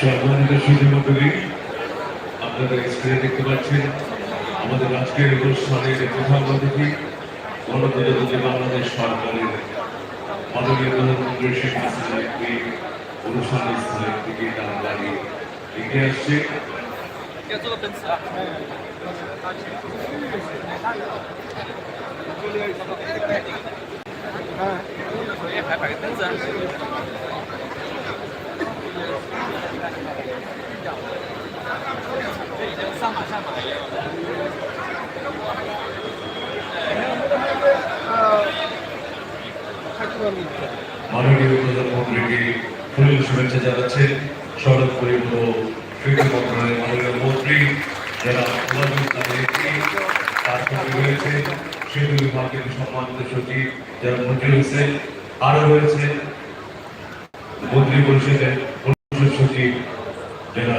সম্মানিত সুযোগ আপনারা স্ক্রিনে দেখতে পাচ্ছেন, আমাদের আজকের অনুষ্ঠানের প্রধান অতিথি, গণপ্রজাতন্ত্রী বাংলাদেশ সরকারের মাননীয় প্রধানমন্ত্রী শেখ হাসিনা একটি অনুষ্ঠানের স্থলে থেকে তার বাড়ি এগিয়ে আসছে। 要 মাননীয় প্রধানমন্ত্রীকে ফুলের শুভেচ্ছা জানাচ্ছেন সড়ক পরিবহন সেতু মন্ত্রণালয়ের মাননীয় মন্ত্রী যারা সঙ্গে রয়েছে সেতু বিভাগের মন্ত্রী পরিষদের পরিষদ সচিব যারা